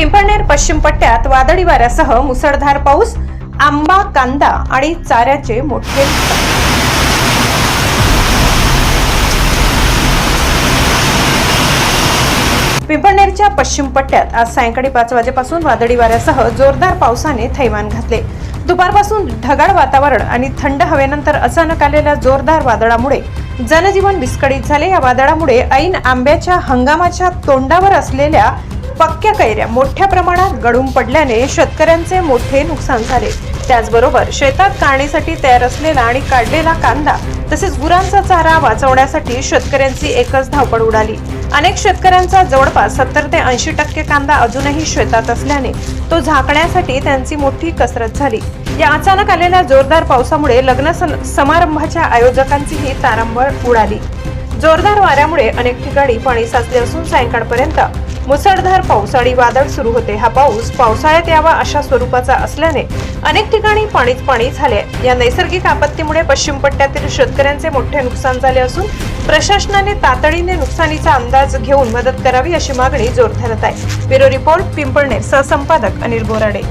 पिंपळनेर पश्चिम पट्ट्यात वादळी वाऱ्यासह मुसळधार पाऊस आंबा कांदा आणि चाऱ्याचे मोठे पिंपळनेरच्या पश्चिम पट्ट्यात आज सायंकाळी पाच वाजेपासून वादळी वाऱ्यासह जोरदार पावसाने थैमान घातले. दुपारपासून ढगाळ वातावरण आणि थंड हवेनंतर अचानक आलेल्या जोरदार वादळामुळे जनजीवन विस्कळीत झाले. या वादळामुळे ऐन आंब्याच्या हंगामाच्या तोंडावर असलेल्या पक्क्या कैऱ्या मोठ्या प्रमाणात गळून पडल्याने शेतकऱ्यांचे मोठे नुकसान झाले. त्याचबरोबर शेतात काढणीसाठी तयार असलेला आणि काढलेला कांदा तसेच गुरांचा चारा वाचवण्यासाठी शेतकऱ्यांची एकच धावपळ उडाली. अनेक शेतकऱ्यांचा जवळपास सत्तर ते ऐंशी टक्के कांदा अजूनही शेतात असल्याने तो झाकण्यासाठी त्यांची मोठी कसरत झाली. या अचानक आलेल्या जोरदार पावसामुळे लग्न समारंभाच्या आयोजकांचीही तारांबळ उडाली. जोरदार वाऱ्यामुळे अनेक ठिकाणी पाणी साचले असून सायंकाळपर्यंत मुसळधार पाऊस आणि वादळ सुरू होते. हा पाऊस पावसाळ्यात यावा अशा स्वरूपाचा असल्याने अनेक ठिकाणी पाणीच पाणी झाले या नैसर्गिक आपत्तीमुळे पश्चिम पट्ट्यातील शेतकऱ्यांचे मोठे नुकसान झाले असून प्रशासनाने तातडीने नुकसानीचा अंदाज घेऊन मदत करावी अशी मागणी जोर धरत आहे. ब्युरो रिपोर्ट पिंपळणे सहसंपादक अनिल बोराडे.